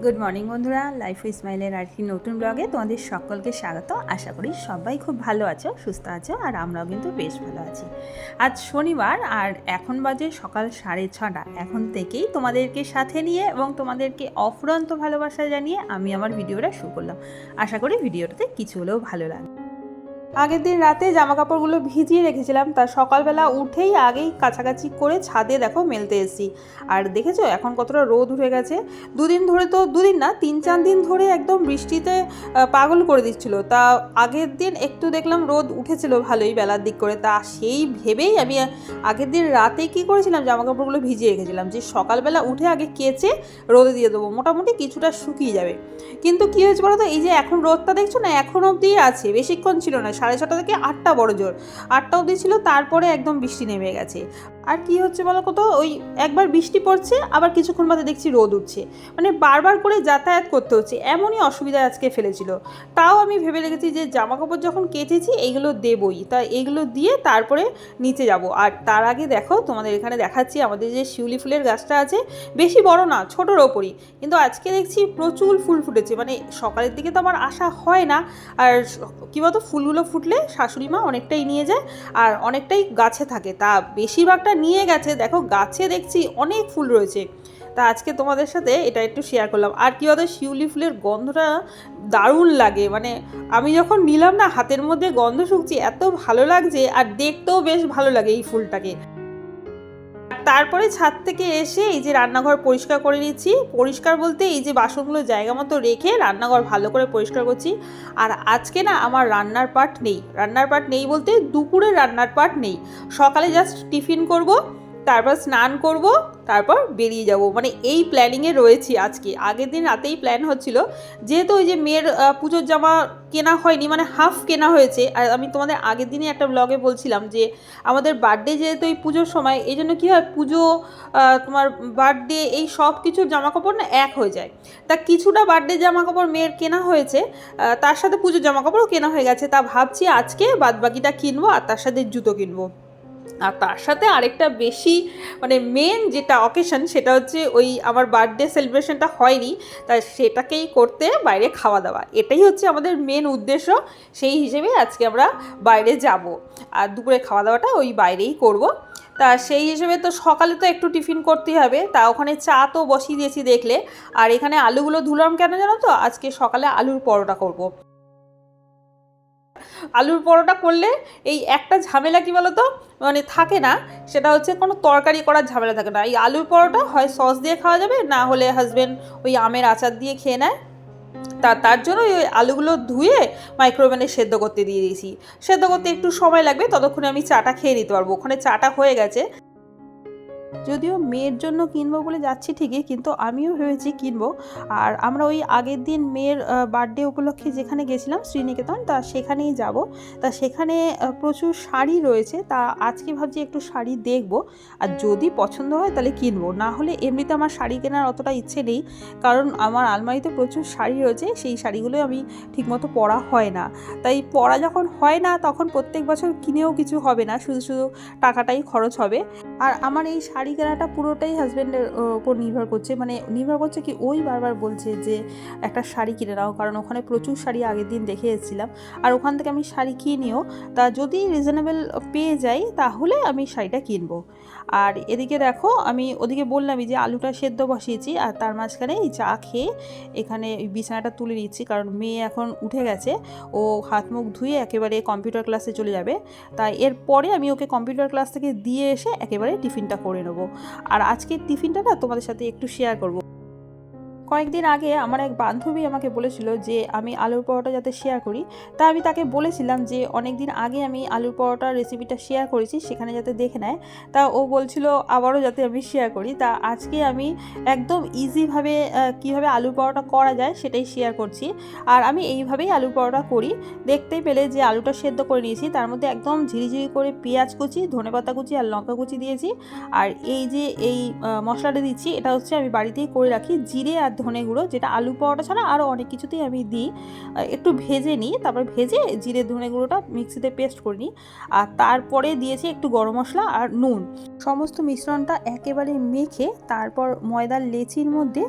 Good morning বন্ধুরা। Life ইসমাইলের আর কি নতুন ব্লগে তোমাদের সকলকে স্বাগত। আশা করি সবাই খুব ভালো আছো, সুস্থ আছো, আর আমরাও কিন্তু বেশ ভালো আছি। আজ শনিবার, আর এখন বাজে সকাল সাড়ে ছটা। এখন থেকেই তোমাদেরকে সাথে নিয়ে এবং তোমাদেরকে অফুরন্ত ভালোবাসা জানিয়ে আমি আমার ভিডিওটা শুরু করলাম। আশা করি ভিডিওটাতে কিছু হলেও ভালো লাগবে। আগের দিন রাতে জামা কাপড়গুলো ভিজিয়ে রেখেছিলাম, তা সকালবেলা উঠেই আগেই কাছাকাছি করে ছাদে দেখো মেলতে এসেছি। আর দেখেছ, এখন কতটা রোদ উঠে গেছে। দুদিন ধরে তো, দুদিন না, তিন চার দিন ধরে একদম বৃষ্টিতে পাগল করে দিচ্ছিল। তা আগের দিন একটু দেখলাম রোদ উঠেছিল ভালোই বেলার দিক করে। তা সেই ভেবেই আমি আগের দিন রাতে কি করেছিলাম জামা কাপড়গুলো ভিজিয়ে রেখেছিলাম। যে সকালবেলা উঠে আগে কেচে রোদে দিয়ে দেবো, মোটামুটি কিছুটা শুকিয়ে যাবে। কিন্তু কী হয়েছে বলো তো, এই যে এখন রোদটা দেখছ না, এখন অবধি আছে, বেশিক্ষণ ছিল না সাড়ে ছটা থেকে আটটা বড় জোর। আটটা অবধি ছিল তারপরে একদম বৃষ্টি নেমে গেছে। আর কি হচ্ছে বলো কত ওই একবার বৃষ্টি পড়ছে, আবার কিছুক্ষণ বাদে দেখছি রোদ উঠছে। মানে বারবার করে যাতায়াত করতে হচ্ছে, এমনই অসুবিধা আজকে ফেলেছিল। তাও আমি ভেবে রেখেছি যে জামা কাপড় যখন কেচেছি, এইগুলো দেবই। তা এইগুলো দিয়ে তারপরে নিচে যাব। আর তার আগে দেখো, তোমাদের এখানে দেখাচ্ছি আমাদের যে শিউলি ফুলের গাছটা আছে, বেশি বড় না, ছোটোর ওপরই। কিন্তু আজকে দেখছি প্রচুর ফুল ফুটেছে। মানে সকালের দিকে তো আমার আশা হয় না, আর কী বলতো, ফুলগুলো ফুটলে শাশুড়ি মা অনেকটাই নিয়ে যায়, আর অনেকটাই গাছে থাকে। তা বেশিরভাগটা নিয়ে গেছে। দেখো, গাছে দেখছি অনেক ফুল রয়েছে। তা আজকে তোমাদের সাথে এটা একটু শেয়ার করলাম। আর কি বলতো, শিউলি ফুলের গন্ধটা দারুণ লাগে। মানে আমি যখন নিলাম না, হাতের মধ্যে গন্ধ শুকছি, এত ভালো লাগছে আর দেখতেও বেশ ভালো লাগে এই ফুলটাকে। তারপরে ছাদ থেকে এসে এই যে রান্নাঘর পরিষ্কার করে নিচ্ছি। পরিষ্কার বলতে এই যে বাসনগুলো জায়গা মতো রেখে রান্নাঘর ভালো করে পরিষ্কার করছি। আর আজকে না আমার রান্নার পার্ট নেই। রান্নার পার্ট নেই বলতে দুপুরের রান্নার পার্ট নেই। সকালে জাস্ট টিফিন করব। তারপর স্নান করব, তারপর বেরিয়ে যাব। মানে এই প্ল্যানিংয়ে রয়েছি আজকে। আগের দিন রাতেই প্ল্যান হচ্ছিল। যেহেতু ওই যে মেয়ের পুজোর জামা কেনা হয়নি মানে হাফ কেনা হয়েছে। আর আমি তোমাদের আগের দিনই একটা ব্লগে বলছিলাম যে, আমাদের বার্থডে যেহেতু এই পুজোর সময়, এই জন্য কী হয়, পুজো তোমার বার্থডে এই সব কিছুর জামা কাপড় না এক হয়ে যায়। তা কিছুটা বার্থডে জামা কাপড় মেয়ের কেনা হয়েছে তার সাথে পুজোর জামা কাপড়ও কেনা হয়ে গেছে। তা ভাবছি আজকে বাদবাকিটা কিনবো আর তার সাথে জুতো কিনবো। আর তার সাথে আরেকটা বেশি মানে মেন যেটা অকেশন সেটা হচ্ছে ওই আমার বার্থডে সেলিব্রেশনটা হয়নি তা সেটাকেই করতে বাইরে খাওয়া দাওয়া। এটাই হচ্ছে আমাদের মেন উদ্দেশ্য, সেই হিসেবে আজকে আমরা বাইরে যাব। আর দুপুরে খাওয়া দাওয়াটা ওই বাইরেই করব। তা সেই হিসেবে তো সকালে তো একটু টিফিন করতেই হবে, তা ওখানে চা তো বসিয়ে দিয়েছি দেখলে। আর এখানে আলুগুলো ধুলাম কেন জানো তো? আজকে সকালে আলুর পরোটা করব। আলুর পরোটা করলে এই একটা ঝামেলা কি বলতো? মানে থাকে না, সেটা হচ্ছে কোনো তরকারি করার ঝামেলা থাকে না। এই আলুর পরোটা হয় সস দিয়ে খাওয়া যাবে, না হলে হাজব্যান্ড ওই আমের আচার দিয়ে খেয়ে নেয়। তা, তার জন্য ওই আলুগুলো ধুয়ে মাইক্রোওভেনে সেদ্ধ করতে দিয়ে দিয়েছি। সেদ্ধ করতে একটু সময় লাগবে, ততক্ষণে আমি চাটা খেয়ে নিতে পারব। ওখানে চাটা হয়ে গেছে। যদিও মেয়ের জন্য কিনবো বলে যাচ্ছি ঠিকই, কিন্তু আমিও ভেবেছি কিনবো। আর আমরা ওই আগের দিন মেয়ের বার্থডে উপলক্ষে যেখানে গেছিলাম শ্রীনিকেতন, তা সেখানেই যাব। তা সেখানে প্রচুর শাড়ি রয়েছে, তা আজকে ভাবছি একটু শাড়ি দেখব। আর যদি পছন্দ হয় তাহলে কিনবো। না হলে এমনিতে আমার শাড়ি কেনার অতটা ইচ্ছে নেই, কারণ আমার আলমারিতে প্রচুর শাড়ি রয়েছে, সেই শাড়িগুলো আমি ঠিকমতো পরা হয় না। তাই পরা যখন হয় না, তখন প্রত্যেক বছর কিনেও কিছু হবে না, শুধু শুধু টাকাটাই খরচ হবে। আর আমার এই শাড়ি কেনাটা পুরোটাই হাজব্যান্ডের ওপর নির্ভর করছে। মানে নির্ভর করছে কি ওই বারবার বলছে যে, একটা শাড়ি কিনে নাও। কারণ ওখানে প্রচুর শাড়ি আগের দিন দেখে এসেছিলাম। আর ওখান থেকে আমি শাড়ি কিনিও তা যদি রিজনেবল পেয়ে যাই, তাহলে আমি শাড়িটা কিনবো। আর এদিকে দেখো, আমি ওদিকে বললামই যে আলুটা সেদ্ধ বসিয়েছি, আর তার মাঝখানে এই চা খেয়ে এখানে বিছানাটা তুলে নিচ্ছি। কারণ মেয়ে এখন উঠে গেছে। ও হাত মুখ ধুয়ে একেবারে কম্পিউটার ক্লাসে চলে যাবে। তাই এরপরে আমি ওকে কম্পিউটার ক্লাস থেকে দিয়ে এসে একেবারে টিফিনটা করে নেব। আর আজকের টিফিনটা না তোমাদের সাথে একটু শেয়ার করব। কয়েকদিন আগে আমার এক বান্ধবী আমাকে বলেছিল যে আমি আলুর পরোটা যাতে শেয়ার করি। তা আমি তাকে বলেছিলাম যে অনেক দিন আগে আমি আলুর পরোটার রেসিপিটা শেয়ার করেছি, সেখানে যাতে দেখে নেয়। তা ও বলছিল আবারও যাতে আমি শেয়ার করি। তা আজকে আমি একদম ইজিভাবে কীভাবে আলুর পরোটা করা যায় সেটাই শেয়ার করছি। আর আমি এইভাবেই আলুর পরোটা করি। দেখতেই পেলে যে আলুটা সেদ্ধ করে নিয়েছি, তার মধ্যে একদম ঝিরিঝিরি করে পেঁয়াজ কুচি, ধনেপাতা কুচি আর লঙ্কা কুচি দিয়েছি। আর এই যে এই মশলাটা দিচ্ছি, এটা হচ্ছে আমি বাড়িতেই করে রাখি। জিরে আর ধনে গুঁড়ো, যেটা আলু পাওয়াটা ছাড়া আরও অনেক কিছুতেই আমি দিই। একটু ভেজে নিই, তারপর ভেজে জিরে ধনে গুঁড়োটা মিক্সিতে পেস্ট করে নিই। আর তারপরে দিয়েছি একটু গরম মশলা আর নুন। সমস্ত মিশ্রণটা একেবারে মেখে তারপর ময়দার লেচির মধ্যে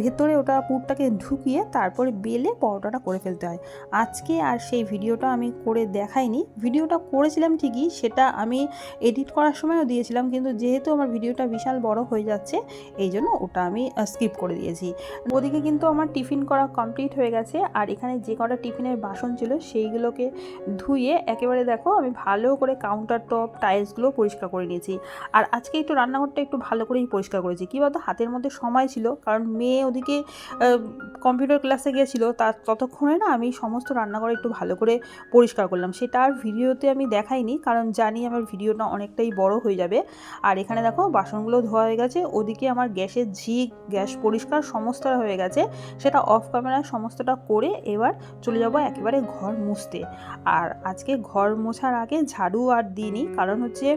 ভেতরে ওটা পুরটাকে ঢুকিয়ে তারপরে বেলে পরোটাটা করে ফেলতে হয়। আজকে আর সেই ভিডিওটা আমি করে দেখাইনি। ভিডিওটা করেছিলাম ঠিকই, সেটা আমি এডিট করার সময়ও দিয়েছিলাম, কিন্তু যেহেতু আমার ভিডিওটা বিশাল বড় হয়ে যাচ্ছে, এই জন্য ওটা আমি স্কিপ করে দিয়েছি। ওদিকে কিন্তু আমার টিফিন করা কমপ্লিট হয়ে গেছে, আর এখানে যে কটা টিফিনের বাসন ছিল, সেইগুলোকে ধুয়ে একেবারে দেখো, আমি ভালো করে কাউন্টার টপ টাইলসগুলো পরিষ্কার করে নিয়েছি। আর আজকে একটু রান্নাঘরটা একটু ভালো করেই পরিষ্কার করেছি। কী বলতো? হাতের মধ্যে সময় ছিল, কারণ মেয়ে ওদিকে কম্পিউটার ক্লাসে গিয়েছিল তার ততক্ষণে না আমি সমস্ত রান্নাঘর একটু ভালো করে পরিষ্কার করলাম। সেটা আর ভিডিওতে আমি দেখাইনি, কারণ জানি আমার ভিডিওটা অনেকটাই বড় হয়ে যাবে। আর এখানে দেখো, বাসনগুলো ধোয়া হয়ে গেছে, ওদিকে আমার গ্যাসের ঝিক, গ্যাস পরিষ্কার সমস্তটা হয়ে গেছে। সেটা অফ ক্যামেরায় সমস্তটা করে এবার চলে যাব একেবারে ঘর মুছতে। আর আজকে ঘর মোছার আগে ঝাড়ু আর দিইনি, কারণ হচ্ছে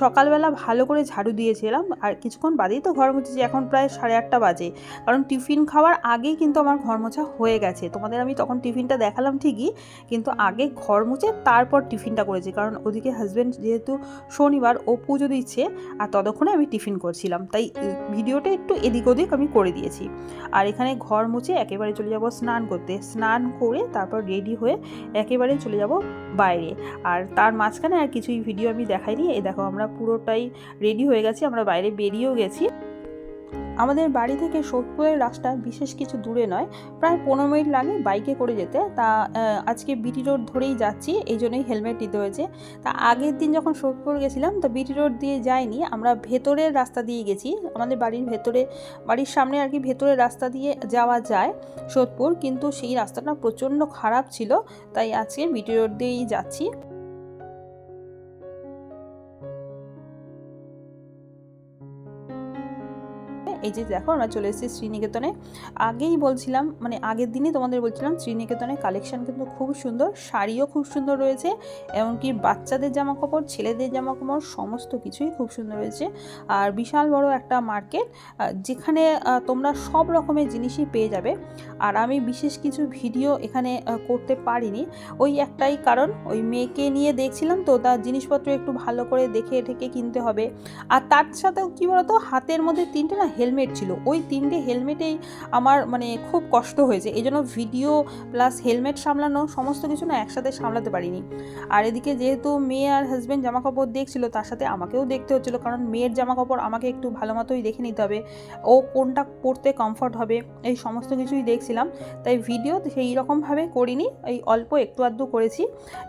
সকালবেলা ভালো করে ঝাড়ু দিয়েছিলাম। আর কিছুক্ষণ বাদেই তো ঘর মুছেছি, এখন প্রায় সাড়ে আটটা বাজে। কারণ টিফিন খাওয়ার আগেই কিন্তু আমার ঘর মোছা হয়ে গেছে। তোমাদের আমি তখন টিফিনটা দেখালাম ঠিকই, কিন্তু আগে ঘর মুছে তারপর টিফিনটা করেছি। কারণ ওদিকে হাজব্যান্ড যেহেতু শনিবার, ও পুজো দিচ্ছে, আর ততক্ষণে আমি টিফিন করছিলাম। তাই ভিডিওটা একটু এদিক ওদিক আমি করে দিয়েছি। আর এখানে ঘর মুছে একেবারে চলে যাব স্নান করতে। স্নান করে তারপর রেডি হয়ে একেবারে চলে যাব বাইরে। আর তার মাঝখানে আর কিছুই ভিডিও আমি দেখাইনি। এই দেখো আমরা পুরোটাই রেডি হয়ে গেছি, আমরা বাইরে বেরিয়েও গেছি। আমাদের বাড়ি থেকে সোদপুরের রাস্তা বিশেষ কিছু দূরে নয়, প্রায় পনেরো মিনিট লাগে বাইকে করে যেতে। তা আজকে বিটি রোড ধরেই যাচ্ছি, এই জন্যই হেলমেট নিতে হয়েছে। তা, আগের দিন যখন সোদপুর গেছিলাম, তো বিটি রোড দিয়ে যাইনি, আমরা ভেতরের রাস্তা দিয়ে গেছি। আমাদের বাড়ির ভেতরে, বাড়ির সামনে আর কি ভেতরের রাস্তা দিয়ে যাওয়া যায় সোদপুর, কিন্তু সেই রাস্তাটা প্রচণ্ড খারাপ ছিল, তাই আজকে বিটি রোড দিয়েই যাচ্ছি। এই যে দেখো, আমরা চলে এসেছি শ্রীনিকেতনে। আগেই বলছিলাম মানে আগের দিনই তোমাদের বলছিলাম শ্রীনিকেতনের কালেকশন কিন্তু খুব সুন্দর, শাড়িও খুব সুন্দর রয়েছে, এমনকি বাচ্চাদের জামা কাপড় ছেলেদের জামা কাপড় সমস্ত কিছুই খুব সুন্দর রয়েছে। আর বিশাল বড় একটা মার্কেট যেখানে তোমরা সব রকমের জিনিসই পেয়ে যাবে। আর আমি বিশেষ কিছু ভিডিও এখানে করতে পারিনি। ওই একটাই কারণ, ওই মেয়েকে নিয়ে দেখছিলাম তো, তার জিনিসপত্র একটু ভালো করে দেখে ঠেকে কিনতে হবে। আর তার সাথেও কী বলতো, হাতের মধ্যে তিনটে না হেলমেট ছিল। ওই তিনটে হেলমেটেই আমার মানে খুব কষ্ট হয়েছে। এই জন্য ভিডিও প্লাস হেলমেট সামলানো সমস্ত কিছু না একসাথে সামলাতে পারিনি। আর এদিকে যেহেতু মেয়ে আর হাজব্যান্ড জামা কাপড় দেখছিল, তার সাথে আমাকেও দেখতে হচ্ছিল। কারণ মেয়ের জামা কাপড় আমাকে একটু ভালো মতোই দেখে নিতে হবে। ও কোনটা পরতে কমফর্ট হবে, এই সমস্ত কিছুই দেখছিলাম। তাই ভিডিও সেই রকমভাবে করিনি, এই অল্প একটু আধটু করেছি।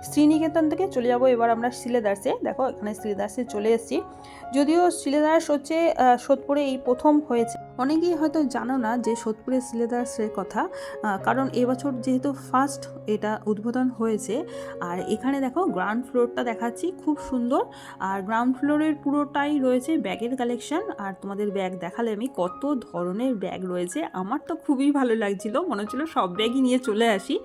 শ্রীনিকেতন থেকে চলে যাব এবার আমরা সিলেদার্সে দেখো এখানে সিলেদার্সে চলে এসেছি। যদিও সিলেদার্স হচ্ছে সোদপুরে এই প্রথম হয়েছে। অনেকেই হয়তো জানো না যে সোদপুরের সিলেদার্সের কথা কারণ এবছর যেহেতু ফার্স্ট এটা উদ্বোধন হয়েছে, আর এখানে দেখো গ্রাউন্ড ফ্লোরটা দেখাচ্ছি, খুব সুন্দর। আর গ্রাউন্ড ফ্লোরের পুরোটাই রয়েছে ব্যাগের কালেকশন আর তোমাদের ব্যাগ দেখালে আমি কত ধরনের ব্যাগ রয়েছে, আমার তো খুবই ভালো লাগছিল, মনে হচ্ছিল সব ব্যাগই নিয়ে চলে আসি,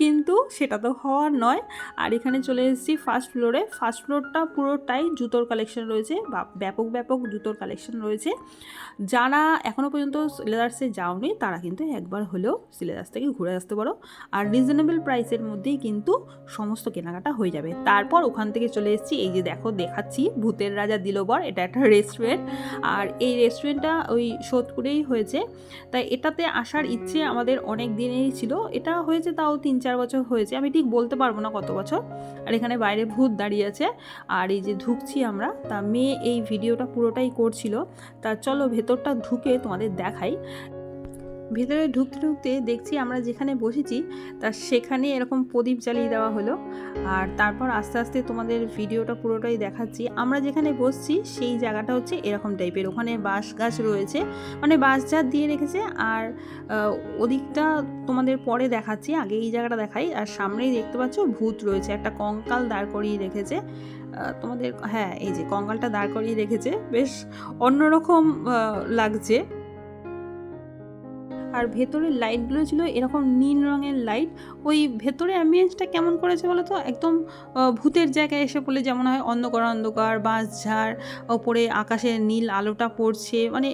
কিন্তু সেটা তো হওয়ার নয়। আর এখানে চলে এসেছি ফার্স্ট ফ্লোরে ফার্স্ট ফ্লোরটা পুরোটাই জুতোর কালেকশন রয়েছে, বা ব্যাপক ব্যাপক জুতোর কালেকশন রয়েছে যারা এখনও পর্যন্ত সিলেদার্সে যাওনি, তারা কিন্তু একবার হলেও সিলেদার্স থেকে ঘুরে আসতে পারো। আর রিজনেবল প্রাইসের মধ্যেই কিন্তু সমস্ত কেনাকাটা হয়ে যাবে। তারপর ওখান থেকে চলে এসেছি, এই যে দেখো, দেখাচ্ছি, ভূতের রাজা দিলবর, এটা একটা রেস্টুরেন্ট আর এই রেস্টুরেন্টটা ওই সোদপুরেই হয়েছে। তাই এটাতে আসার ইচ্ছে আমাদের অনেক দিনেরই ছিল। এটা হয়েছে তাও তিন চার বছর হয়েছে, আমি ঠিক বলতে পারব না কত বছর। আর এখানে বাইরে ভূত দাঁড়িয়ে আছে। আর এই যে ঢুকছি আমরা, তা মেয়ে এই ভিডিওটা পুরোটাই করছিল। তা চলো ভেতরটা ঢুকে তোমাদের দেখাই। ভেতরে ঢুকতে ঢুকতে দেখছি আমরা যেখানে বসেছি, তা সেখানে এরকম প্রদীপ জ্বালিয়ে দেওয়া হলো। আর তারপর আস্তে আস্তে তোমাদের ভিডিওটা পুরোটাই দেখাচ্ছি। আমরা যেখানে বসছি, সেই জায়গাটা হচ্ছে এরকম টাইপের। ওখানে বাঁশ গাছ রয়েছে মানে বাঁশ ঝাড় দিয়ে রেখেছে। আর ওদিকটা তোমাদের পরে দেখাচ্ছি, আগে এই জায়গাটা দেখাই। আর সামনেই দেখতে পাচ্ছ ভূত রয়েছে, একটা কঙ্কাল দাঁড় করিয়ে রেখেছে। তোমাদের হ্যাঁ এই যে কঙ্গালটা দাঁড় করিয়ে রেখেছে বেশ অন্যরকম লাগছে। আর ভেতরের লাইটগুলো ছিল এরকম নীল রঙের লাইট ওই ভেতরে অ্যাম্বিয়েন্সটা কেমন করেছে বলো তো? একদম ভূতের জায়গায় এসে পড়লে যেমন হয় অন্ধকার অন্ধকার বাঁশঝাড় ওপরে আকাশে নীল আলোটা পড়ছে মানে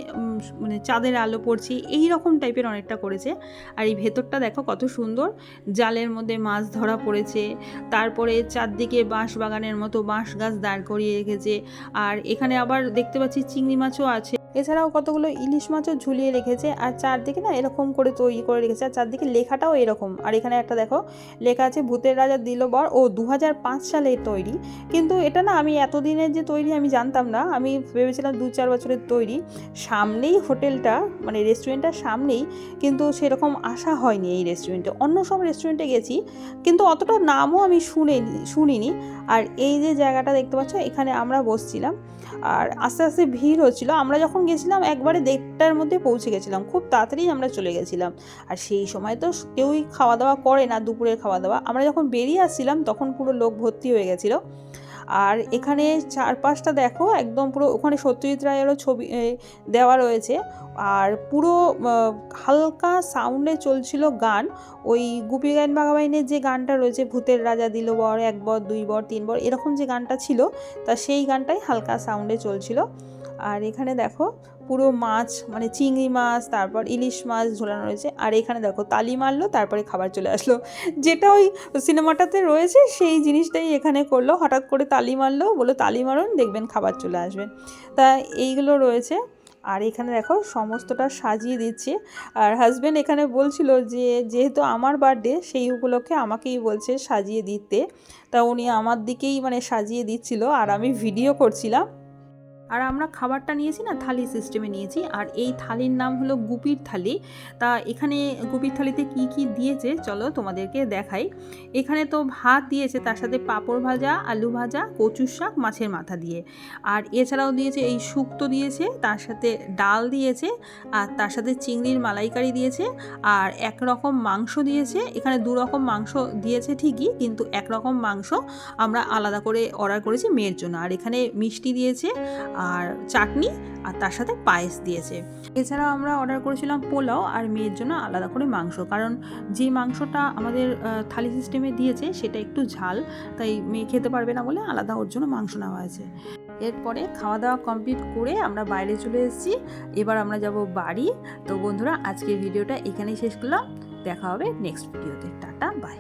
মানে চাঁদের আলো পড়ছে, এই রকম টাইপের অনেকটা করেছে। আর এই ভেতরটা দেখো কত সুন্দর, জালের মধ্যে মাছ ধরা পড়েছে, তারপরে চারদিকে বাঁশ বাগানের মতো বাঁশ গাছ দাঁড় করিয়ে রেখেছে, আর এখানে আবার দেখতে পাচ্ছি চিংড়ি মাছও আছে। এছাড়াও কতগুলো ইলিশ মাছও ঝুলিয়ে রেখেছে, আর চারদিকে না এরকম করে তৈরি করে রেখেছে, আর চারদিকে লেখাটাও এরকম। আর এখানে একটা দেখো, লেখা আছে, ভূতের রাজা দিল বর ও দু হাজার পাঁচ সালে তৈরি। কিন্তু এটা না আমি এতদিনের যে তৈরি আমি জানতাম না, আমি ভেবেছিলাম দু চার বছরের তৈরি। সামনেই হোটেলটা মানে রেস্টুরেন্টটার সামনেই কিন্তু সেরকম আসা হয়নি এই রেস্টুরেন্টে। অন্য সব রেস্টুরেন্টে গেছি, কিন্তু অতটা নামও আমি শুনে শুনিনি। আর এই যে জায়গাটা দেখতে পাচ্ছ, এখানে আমরা বসছিলাম, আর আস্তে আস্তে ভিড় হচ্ছিল। আমরা যখন গেছিলাম, একবারে দেড়টার মধ্যে পৌঁছে গেছিলাম। খুব তাড়াতাড়ি আমরা চলে গেছিলাম। আর সেই সময় তো কেউই খাওয়া দাওয়া করে না, দুপুরের খাওয়া দাওয়া আমরা যখন বেরিয়ে আসছিলাম তখন পুরো লোক ভর্তি হয়ে গেছিল। আর এখানে চারপাশটা দেখো একদম পুরো ওখানে সত্যজিৎ রায়েরও ছবি দেওয়া রয়েছে। আর পুরো হালকা সাউন্ডে চলছিল গান। ওই গুপি গাইন বাঘাবাইনের যে গানটা রয়েছে, ভূতের রাজা দিল বর, এক বর, দুই বর, তিন বর, এরকম যে গানটা ছিল, তা সেই গানটাই হালকা সাউন্ডে চলছিল। আর এখানে দেখো পুরো মাছ মানে চিংড়ি মাছ, তারপর ইলিশ মাছ ঝোলানো রয়েছে। আর এখানে দেখো তালি মারলো, তারপরে খাবার চলে আসলো। যেটা ওই সিনেমাটাতে রয়েছে, সেই জিনিসটাই এখানে করল। হঠাৎ করে তালি মারলো বলো তালি মারুন, দেখবেন খাবার চলে আসবে। তা এইগুলো রয়েছে। আর এখানে দেখো সমস্তটা সাজিয়ে দিচ্ছে। আর হাজব্যান্ড এখানে বলছিল যে, যেহেতু আমার বার্থডে সেই উপলক্ষে আমাকেই বলছে সাজিয়ে দিতে। তা উনি আমার দিকেই মানে সাজিয়ে দিচ্ছিল। আর আমি ভিডিও করছিলাম। আর আমরা খাবারটা নিয়েছি না, থালি সিস্টেমে নিয়েছি। আর এই থালির নাম হলো গুপির থালি। তা এখানে গুপির থালিতে কি কি দিয়েছে চলো তোমাদেরকে দেখাই। এখানে তো ভাত দিয়েছে, তার সাথে পাঁপড় ভাজা, আলু ভাজা, কচুর শাক, মাছের মাথা দিয়ে। আর এছাড়াও দিয়েছে, এই শুক্তো দিয়েছে, তার সাথে ডাল দিয়েছে, আর তার সাথে চিংড়ির মালাইকারি দিয়েছে, আর এক রকম মাংস দিয়েছে। এখানে দু রকম মাংস দিয়েছে ঠিকই, কিন্তু এক রকম মাংস আমরা আলাদা করে অর্ডার করেছি মেয়ের জন্য। আর এখানে মিষ্টি দিয়েছে আর চাটনি আর তার সাথে পায়েস দিয়েছে। এছাড়াও আমরা অর্ডার করেছিলাম পোলাও আর মেয়ের জন্য আলাদা করে মাংস। কারণ যে মাংসটা আমাদের থালি সিস্টেমে দিয়েছে সেটা একটু ঝাল, তাই মেয়ে খেতে পারবে না বলে আলাদা ওর জন্য মাংস নেওয়া হয়েছে। এরপরে খাওয়া দাওয়া কমপ্লিট করে আমরা বাইরে চলে এসেছি। এবার আমরা যাব বাড়ি। তো বন্ধুরা, আজকের ভিডিওটা এখানেই শেষ করলাম। দেখা হবে নেক্সট ভিডিওতে টাটা বাই